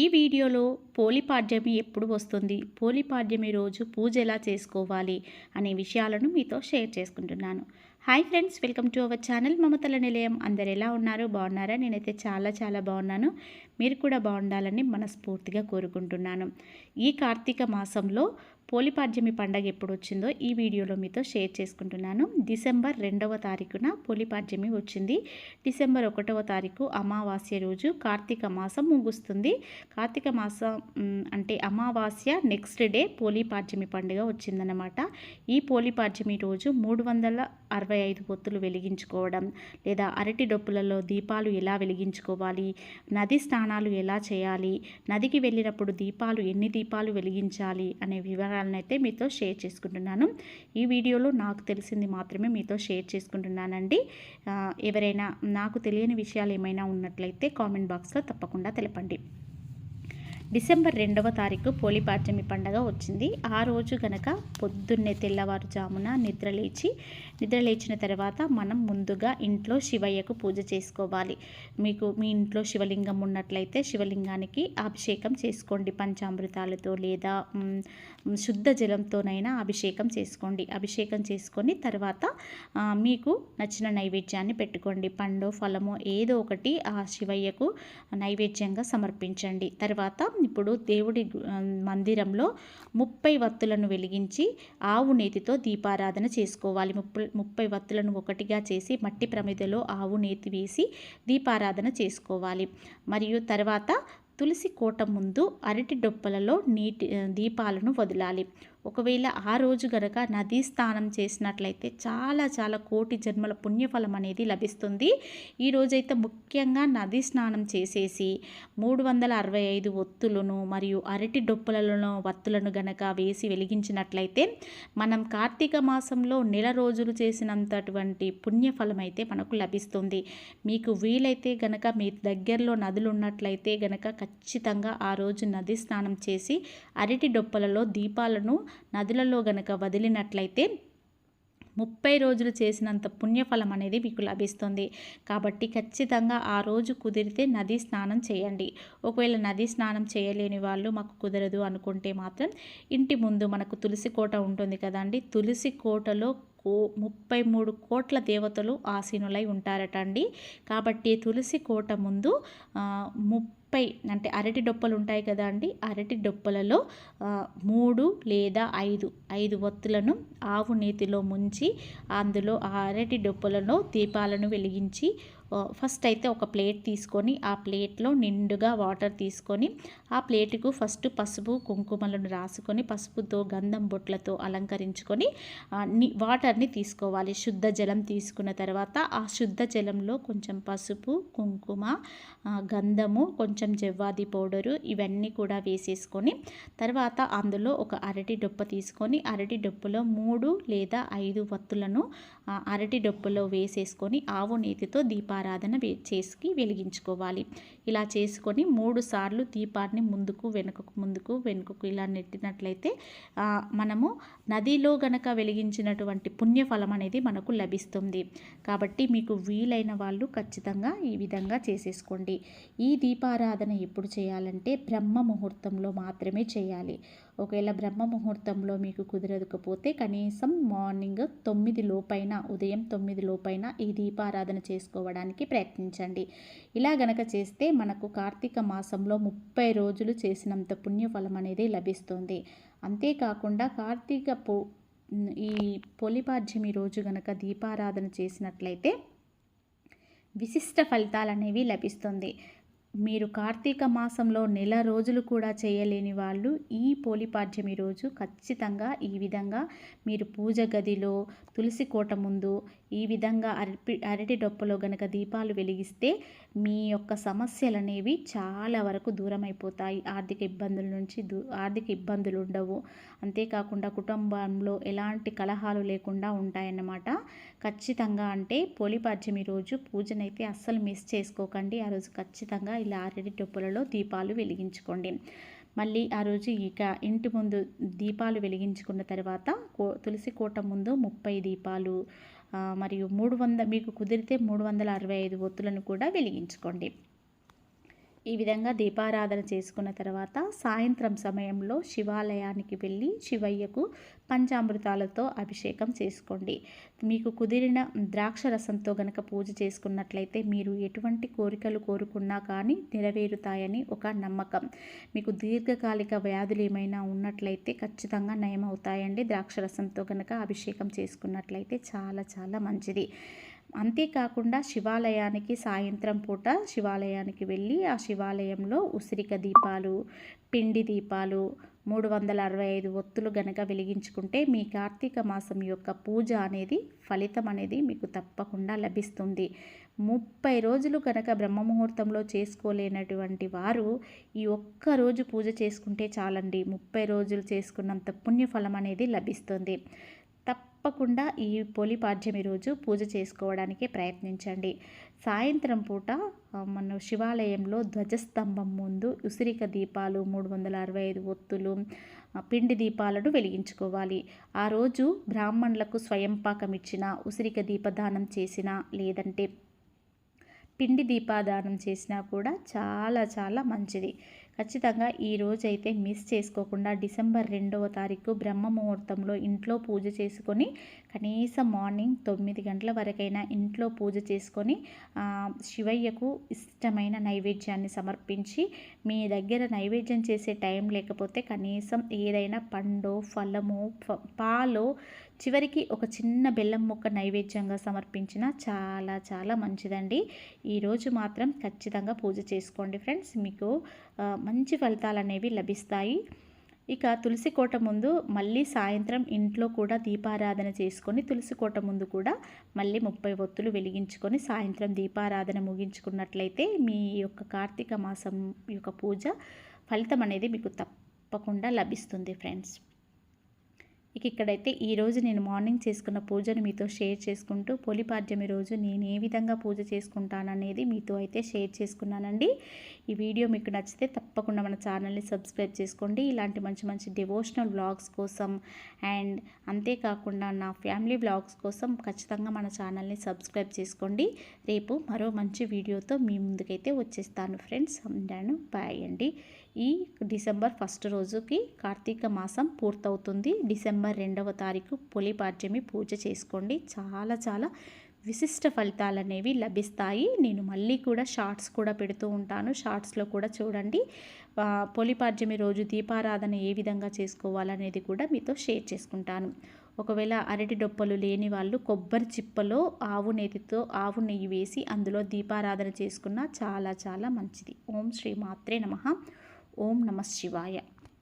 ఈ వీడియోలో పోలిపాడ్యమి ఎప్పుడు వస్తుంది? పోలిపాడ్యమి రోజు పూజ ఎలా చేసుకోవాలి? అనే విషయాలను మీతో షేర్ చేసుకుంటున్నాను. Hi friends welcome to our channel Mamatala Nilayam. అందరు ఎలా ఉన్నారు? బాగున్నారా? నేనైతే చాలా చాలా బాగున్నాను. మీరు కూడా బాగుండాలని మనస్ఫూర్తిగా కోరుకుంటున్నాను. ఈ కార్తీక మాసంలో పోలిపాడ్యమి పండగ ఎప్పుడు వచ్చిందో ఈ వీడియోలో మీతో షేర్ చేసుకుంటున్నాను. డిసెంబర్ రెండవ తారీఖున పోలిపాడ్యమి వచ్చింది. డిసెంబర్ ఒకటవ తారీఖు అమావాస్య రోజు కార్తీక మాసం ముగుస్తుంది. కార్తీక మాసం అంటే అమావాస్య నెక్స్ట్ డే పోలిపాడ్యమి పండుగ వచ్చిందనమాట ఈ పోలిపాడ్యమి రోజు మూడు వందల అరవై ఐదు పొత్తులు వెలిగించుకోవడం లేదా అరటి డొప్పులలో దీపాలు ఎలా వెలిగించుకోవాలి నది స్నానాలు ఎలా చేయాలి నదికి వెళ్ళినప్పుడు దీపాలు ఎన్ని దీపాలు వెలిగించాలి అనే వివరాలను అయితే మీతో షేర్ చేసుకుంటున్నాను. ఈ వీడియోలో నాకు తెలిసింది మాత్రమే మీతో షేర్ చేసుకుంటున్నానండి. ఎవరైనా నాకు తెలియని విషయాలు ఏమైనా ఉన్నట్లయితే కామెంట్ బాక్స్లో తప్పకుండా తెలపండి. డిసెంబర్ రెండవ తారీఖు పోలిపాడ్యమి పండగ వచ్చింది. ఆ రోజు గనక పొద్దున్నే తెల్లవారుజామున నిద్రలేచి నిద్రలేచిన నిద్ర లేచిన తర్వాత మనం ముందుగా ఇంట్లో శివయ్యకు పూజ చేసుకోవాలి. మీకు మీ ఇంట్లో శివలింగం ఉన్నట్లయితే శివలింగానికి అభిషేకం చేసుకోండి. పంచామృతాలతో లేదా శుద్ధ జలంతోనైనా అభిషేకం చేసుకోండి. అభిషేకం చేసుకొని తర్వాత మీకు నచ్చిన నైవేద్యాన్ని పెట్టుకోండి. పండు ఫలము ఏదో ఒకటి ఆ శివయ్యకు నైవేద్యంగా సమర్పించండి. తర్వాత ఇప్పుడు దేవుడి మందిరంలో ముప్పై వత్తులను వెలిగించి ఆవు నేతితో దీపారాధన చేసుకోవాలి. ముప్పై ముప్పై వత్తులను ఒకటిగా చేసి మట్టి ప్రమిదలో ఆవు నేతి వేసి దీపారాధన చేసుకోవాలి. మరియు తర్వాత తులసి కోట ముందు అరటి డొప్పలలో నీటి దీపాలను వదలాలి. ఒకవేళ ఆ రోజు గనక నదీ స్నానం చేసినట్లయితే చాలా చాలా కోటి జన్మల పుణ్యఫలం అనేది లభిస్తుంది. ఈ రోజైతే ముఖ్యంగా నదీ స్నానం చేసేసి మూడు వందల అరవై ఐదు ఒత్తులను మరియు అరటి డొప్పలలో వత్తులను గనక వేసి వెలిగించినట్లయితే మనం కార్తీక మాసంలో నెల రోజులు చేసినంతటువంటి పుణ్యఫలం అయితే మనకు లభిస్తుంది. మీకు వీలైతే గనక మీ దగ్గరలో నదులు ఉన్నట్లయితే గనక ఖచ్చితంగా ఆ రోజు నది స్నానం చేసి అరటి డొప్పలలో దీపాలను నదులలో గనక వదిలినట్లయితే ముప్పై రోజులు చేసినంత పుణ్యఫలం అనేది మీకు లభిస్తుంది. కాబట్టి ఖచ్చితంగా ఆ రోజు కుదిరితే నదీ స్నానం చేయండి. ఒకవేళ నదీ స్నానం చేయలేని వాళ్ళు మాకు కుదరదు అనుకుంటే మాత్రం ఇంటి ముందు మనకు తులసి కోట ఉంటుంది కదండి. తులసి కోటలో కో ముప్పై మూడు కోట్ల దేవతలు ఆసీనులై ఉంటారట అండి కాబట్టి తులసి కోట ముందు ఆ, పై అంటే అరటి డొప్పలు ఉంటాయి కదా అండి అరటి డొప్పలలో మూడు లేదా ఐదు ఐదు ఒత్తులను ఆవు నేతిలో ముంచి అందులో ఆ అరటి డొప్పలలో దీపాలను వెలిగించి ఫస్ట్ అయితే ఒక ప్లేట్ తీసుకొని ఆ ప్లేట్లో నిండుగా వాటర్ తీసుకొని ఆ ప్లేటుకు ఫస్ట్ పసుపు కుంకుమలను రాసుకొని పసుపుతో గంధం బొట్లతో అలంకరించుకొని వాటర్ని తీసుకోవాలి. శుద్ధ జలం తీసుకున్న తర్వాత ఆ శుద్ధ జలంలో కొంచెం పసుపు కుంకుమ గంధము కొంచెం జవ్వాది పౌడరు ఇవన్నీ కూడా వేసేసుకొని తర్వాత అందులో ఒక అరటి డొప్ప తీసుకొని అరటి డొప్పలో మూడు లేదా ఐదు వత్తులను అరటి డొప్పలో వేసేసుకొని ఆవు నేతితో దీపారాధన వే చేసి వెలిగించుకోవాలి. ఇలా చేసుకొని మూడు సార్లు దీపాన్ని ముందుకు వెనుకకు ముందుకు వెనుకకు ఇలా నెట్టినట్లయితే మనము నదిలో గనక వెలిగించినటువంటి పుణ్యఫలం అనేది మనకు లభిస్తుంది. కాబట్టి మీకు వీలైన వాళ్ళు ఖచ్చితంగా ఈ విధంగా చేసేసుకోండి. ఈ దీపారాధన ఎప్పుడు చేయాలంటే బ్రహ్మ ముహూర్తంలో మాత్రమే చేయాలి. ఒకవేళ బ్రహ్మ ముహూర్తంలో మీకు కుదరకపోతే కనీసం మార్నింగ్ తొమ్మిది లోపైన ఉదయం తొమ్మిది లోపైన ఈ దీపారాధన చేసుకోవడానికి ప్రయత్నించండి. ఇలా గనక చేస్తే మనకు కార్తీక మాసంలో ముప్పై రోజులు చేసినంత పుణ్యఫలం అనేది లభిస్తుంది. అంతేకాకుండా కార్తీక పో ఈ పొలిపాడ్యమి రోజు గనక దీపారాధన చేసినట్లయితే విశిష్ట ఫలితాలు అనేవి లభిస్తుంది. మీరు కార్తీక మాసంలో నెల రోజులు కూడా చేయలేని వాళ్ళు ఈ పోలిపాడ్యమి రోజు ఖచ్చితంగా ఈ విధంగా మీరు పూజ గదిలో తులసి కోట ముందు ఈ విధంగా అరటి అరటి డొప్పలో గనక దీపాలు వెలిగిస్తే మీ యొక్క సమస్యలు అనేవి చాలా వరకు దూరమైపోతాయి. ఆర్థిక ఇబ్బందుల నుంచి దూ ఆర్థిక ఇబ్బందులు ఉండవు. అంతేకాకుండా కుటుంబంలో ఎలాంటి కలహాలు లేకుండా ఉంటాయన్నమాట. ఖచ్చితంగా అంటే పోలిపాడ్యమి రోజు పూజనైతే అస్సలు మిస్ చేసుకోకండి. ఆ రోజు ఖచ్చితంగా ఇలా అరటి టొప్పులలో దీపాలు వెలిగించుకోండి. మళ్ళీ ఆ రోజు ఇక ఇంటి ముందు దీపాలు వెలిగించుకున్న తర్వాత కో తులసి కోట ముందు ముప్పై దీపాలు మరియు మూడు వంద మీకు కుదిరితే మూడు వందల అరవై ఐదు ఒత్తులను కూడా వెలిగించుకోండి. ఈ విధంగా దీపారాధన చేసుకున్న తర్వాత సాయంత్రం సమయంలో శివాలయానికి వెళ్ళి శివయ్యకు పంచామృతాలతో అభిషేకం చేసుకోండి. మీకు కుదిరిన ద్రాక్ష రసంతో గనక పూజ చేసుకున్నట్లయితే మీరు ఎటువంటి కోరికలు కోరుకున్నా కానీ నెరవేరుతాయని ఒక నమ్మకం. మీకు దీర్ఘకాలిక వ్యాధులు ఏమైనా ఉన్నట్లయితే ఖచ్చితంగా నయమవుతాయండి. ద్రాక్ష రసంతో గనక అభిషేకం చేసుకున్నట్లయితే చాలా చాలా మంచిది. అంతేకాకుండా శివాలయానికి సాయంత్రం పూట శివాలయానికి వెళ్ళి ఆ శివాలయంలో ఉసిరిక దీపాలు పిండి దీపాలు మూడు వందల అరవై ఐదు ఒత్తులు గనక వెలిగించుకుంటే మీ కార్తీక మాసం యొక్క పూజ అనేది ఫలితం అనేది మీకు తప్పకుండా లభిస్తుంది. ముప్పై రోజులు కనుక బ్రహ్మముహూర్తంలో చేసుకోలేనటువంటి వారు ఈ ఒక్క రోజు పూజ చేసుకుంటే చాలండి. ముప్పై రోజులు చేసుకున్నంత పుణ్యఫలం అనేది లభిస్తుంది. తప్పకుండా ఈ పోలిపాడ్యమి రోజు పూజ చేసుకోవడానికి ప్రయత్నించండి. సాయంత్రం పూట మన శివాలయంలో ధ్వజస్తంభం ముందు ఉసిరిక దీపాలు మూడు వందల అరవై ఐదు ఒత్తులు పిండి దీపాలను వెలిగించుకోవాలి. ఆ రోజు బ్రాహ్మణులకు స్వయంపాకం ఇచ్చిన ఉసిరిక దీపదానం చేసిన లేదంటే పిండి దీపాదానం చేసినా కూడా చాలా చాలా మంచిది. ఖచ్చితంగా ఈ రోజైతే అయితే మిస్ చేసుకోకుండా డిసెంబర్ రెండవ తారీఖు బ్రహ్మ ముహూర్తంలో ఇంట్లో పూజ చేసుకొని కనీసం మార్నింగ్ తొమ్మిది గంటల వరకైనా ఇంట్లో పూజ చేసుకొని శివయ్యకు ఇష్టమైన నైవేద్యాన్ని సమర్పించి మీ దగ్గర నైవేద్యం చేసే టైం లేకపోతే కనీసం ఏదైనా పండు ఫలము పాలు చివరికి ఒక చిన్న బెల్లం ముక్క నైవేద్యంగా సమర్పించిన చాలా చాలా మంచిదండి. ఈరోజు మాత్రం ఖచ్చితంగా పూజ చేసుకోండి ఫ్రెండ్స్. మీకు మంచి ఫలితాలు అనేవి లభిస్తాయి. ఇక తులసి కోట ముందు మళ్ళీ సాయంత్రం ఇంట్లో కూడా దీపారాధన చేసుకొని తులసి కోట ముందు కూడా మళ్ళీ ముప్పై ఒత్తులు వెలిగించుకొని సాయంత్రం దీపారాధన ముగించుకున్నట్లయితే మీ యొక్క కార్తీక మాసం యొక్క పూజ ఫలితం అనేది మీకు తప్పకుండా లభిస్తుంది ఫ్రెండ్స్. ఇక ఇక్కడైతే ఈరోజు నేను మార్నింగ్ చేసుకున్న పూజను మీతో షేర్ చేసుకుంటూ పొలిపాడ్యమి రోజు నేను ఏ విధంగా పూజ చేసుకుంటాననేది మీతో అయితే షేర్ చేసుకున్నానండి. ఈ వీడియో మీకు నచ్చితే తప్పకుండా మన ఛానల్ని సబ్స్క్రైబ్ చేసుకోండి. ఇలాంటి మంచి మంచి డివోషనల్ బ్లాగ్స్ కోసం అండ్ అంతేకాకుండా నా ఫ్యామిలీ బ్లాగ్స్ కోసం ఖచ్చితంగా మన ఛానల్ని సబ్స్క్రైబ్ చేసుకోండి. రేపు మరో మంచి వీడియోతో మీ ముందుకైతే వచ్చేస్తాను ఫ్రెండ్స్. అండాను బాయ్ అండి. ఈ డిసెంబర్ ఫస్ట్ రోజుకి కార్తీక మాసం పూర్తవుతుంది. డిసెంబర్ రెండవ తారీఖు పొలిపాడ్యమి పూజ చేసుకోండి. చాలా చాలా విశిష్ట ఫలితాలు అనేవి లభిస్తాయి. నేను మళ్ళీ కూడా షార్ట్స్ కూడా పెడుతూ ఉంటాను. షార్ట్స్లో కూడా చూడండి. పొలిపాడ్యమి రోజు దీపారాధన ఏ విధంగా చేసుకోవాలనేది కూడా మీతో షేర్ చేసుకుంటాను. ఒకవేళ అరటి డొప్పలు లేని వాళ్ళు కొబ్బరి చిప్పలో ఆవు నెయ్యితో ఆవు నెయ్యి వేసి అందులో దీపారాధన చేసుకున్న చాలా చాలా మంచిది. ఓం శ్రీ మాత్రే నమ. ఓం నమ శివాయ.